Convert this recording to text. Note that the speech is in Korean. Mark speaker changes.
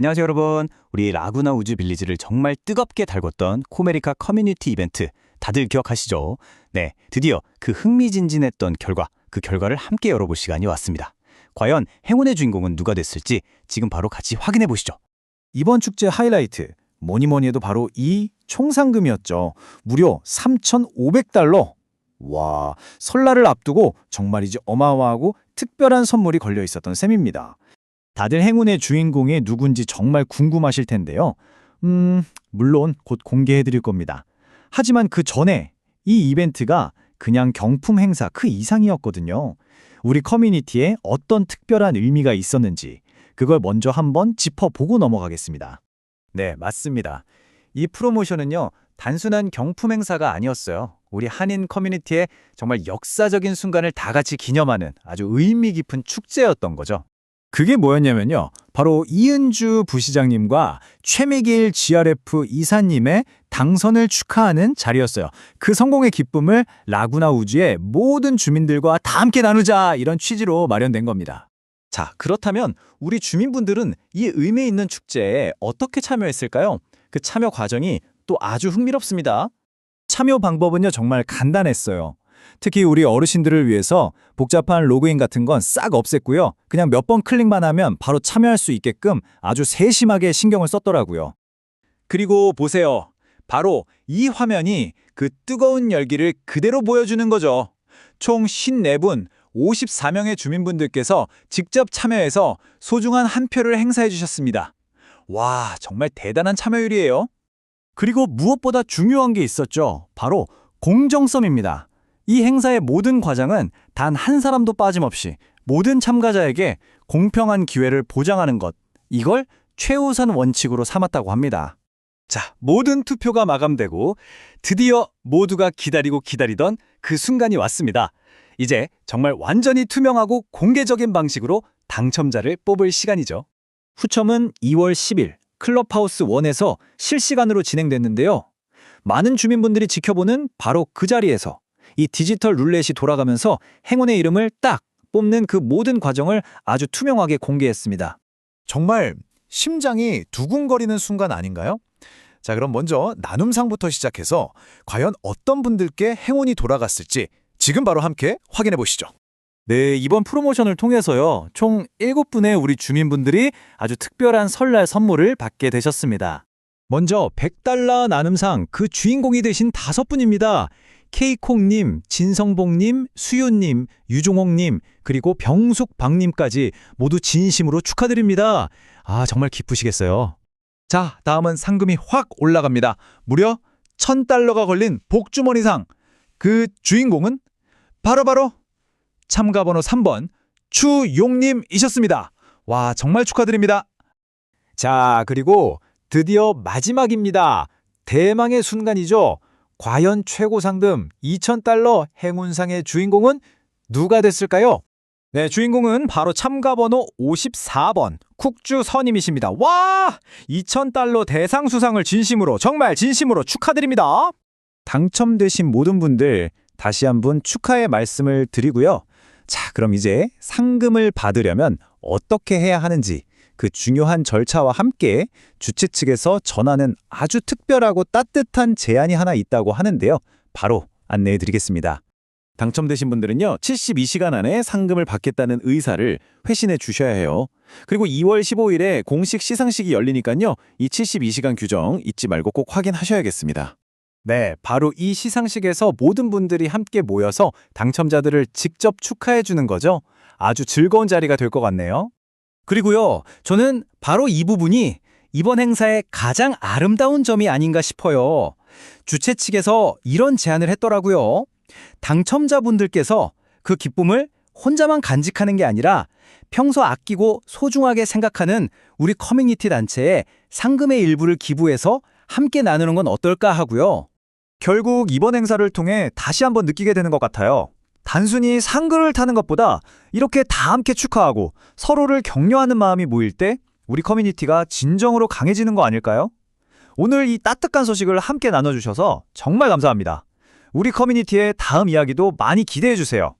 Speaker 1: 안녕하세요 여러분. 우리 라구나 우주 빌리지를 정말 뜨겁게 달궜던 코메리카 커뮤니티 이벤트 다들 기억하시죠? 네, 드디어 그 흥미진진했던 결과, 그 결과를 함께 열어볼 시간이 왔습니다. 과연 행운의 주인공은 누가 됐을지 지금 바로 같이 확인해 보시죠.
Speaker 2: 이번 축제 하이라이트 뭐니 뭐니 해도 바로 이 총상금이었죠. 무려 3,500달러. 와, 설날을 앞두고 정말이지 어마어마하고 특별한 선물이 걸려 있었던 셈입니다. 다들 행운의 주인공이 누군지 정말 궁금하실 텐데요. 음, 물론 곧 공개해 드릴 겁니다. 하지만 그 전에 이 이벤트가 그냥 경품 행사 그 이상이었거든요. 우리 커뮤니티에 어떤 특별한 의미가 있었는지 그걸 먼저 한번 짚어보고 넘어가겠습니다. 네, 맞습니다. 이 프로모션은요, 단순한 경품 행사가 아니었어요. 우리 한인 커뮤니티의 정말 역사적인 순간을 다 같이 기념하는 아주 의미 깊은 축제였던 거죠. 그게 뭐였냐면요. 바로 이은주 부시장님과 최미길 GRF 이사님의 당선을 축하하는 자리였어요. 그 성공의 기쁨을 라구나 우주의 모든 주민들과 다 함께 나누자 이런 취지로 마련된 겁니다. 자, 그렇다면 우리 주민분들은 이 의미 있는 축제에 어떻게 참여했을까요? 그 참여 과정이 또 아주 흥미롭습니다. 참여 방법은요, 정말 간단했어요. 특히 우리 어르신들을 위해서 복잡한 로그인 같은 건 싹 없앴고요. 그냥 몇 번 클릭만 하면 바로 참여할 수 있게끔 아주 세심하게 신경을 썼더라고요. 그리고 보세요. 바로 이 화면이 그 뜨거운 열기를 그대로 보여주는 거죠. 총 54분, 54명의 주민분들께서 직접 참여해서 소중한 한 표를 행사해 주셨습니다. 와, 정말 대단한 참여율이에요. 그리고 무엇보다 중요한 게 있었죠. 바로 공정성입니다. 이 행사의 모든 과정은 단 한 사람도 빠짐없이 모든 참가자에게 공평한 기회를 보장하는 것. 이걸 최우선 원칙으로 삼았다고 합니다. 자, 모든 투표가 마감되고 드디어 모두가 기다리고 기다리던 그 순간이 왔습니다. 이제 정말 완전히 투명하고 공개적인 방식으로 당첨자를 뽑을 시간이죠. 후첨은 2월 10일 클럽하우스 1에서 실시간으로 진행됐는데요. 많은 주민분들이 지켜보는 바로 그 자리에서 이 디지털 룰렛이 돌아가면서 행운의 이름을 딱 뽑는 그 모든 과정을 아주 투명하게 공개했습니다.
Speaker 3: 정말 심장이 두근거리는 순간 아닌가요? 자, 그럼 먼저 나눔상부터 시작해서 과연 어떤 분들께 행운이 돌아갔을지 지금 바로 함께 확인해 보시죠.
Speaker 2: 네, 이번 프로모션을 통해서요. 총 7분의 우리 주민분들이 아주 특별한 설날 선물을 받게 되셨습니다. 먼저 100달러 나눔상 그 주인공이 되신 다섯 분입니다. 케이콩님, 진성봉님, 수윤님, 유종옥님, 그리고 병숙박님까지 모두 진심으로 축하드립니다. 아, 정말 기쁘시겠어요. 자, 다음은 상금이 확 올라갑니다. 무려 1000달러가 걸린 복주머니상. 그 주인공은 바로바로 참가번호 3번 추용님이셨습니다. 와, 정말 축하드립니다. 자, 그리고 드디어 마지막입니다. 대망의 순간이죠. 과연 최고 상금 2,000달러 행운상의 주인공은 누가 됐을까요? 네, 주인공은 바로 참가 번호 54번 쿡주 선임이십니다. 와! 2,000달러 대상 수상을 진심으로 정말 진심으로 축하드립니다. 당첨되신 모든 분들 다시 한번 축하의 말씀을 드리고요. 자, 그럼 이제 상금을 받으려면 어떻게 해야 하는지 그 중요한 절차와 함께 주최 측에서 전하는 아주 특별하고 따뜻한 제안이 하나 있다고 하는데요. 바로 안내해 드리겠습니다. 당첨되신 분들은요, 72시간 안에 상금을 받겠다는 의사를 회신해 주셔야 해요. 그리고 2월 15일에 공식 시상식이 열리니까요, 이 72시간 규정 잊지 말고 꼭 확인하셔야겠습니다. 네, 바로 이 시상식에서 모든 분들이 함께 모여서 당첨자들을 직접 축하해 주는 거죠. 아주 즐거운 자리가 될 것 같네요. 그리고요, 저는 바로 이 부분이 이번 행사의 가장 아름다운 점이 아닌가 싶어요. 주최 측에서 이런 제안을 했더라고요. 당첨자분들께서 그 기쁨을 혼자만 간직하는 게 아니라 평소 아끼고 소중하게 생각하는 우리 커뮤니티 단체에 상금의 일부를 기부해서 함께 나누는 건 어떨까 하고요. 결국 이번 행사를 통해 다시 한번 느끼게 되는 것 같아요. 단순히 상글을 타는 것보다 이렇게 다 함께 축하하고 서로를 격려하는 마음이 모일 때 우리 커뮤니티가 진정으로 강해지는 거 아닐까요? 오늘 이 따뜻한 소식을 함께 나눠주셔서 정말 감사합니다. 우리 커뮤니티의 다음 이야기도 많이 기대해 주세요.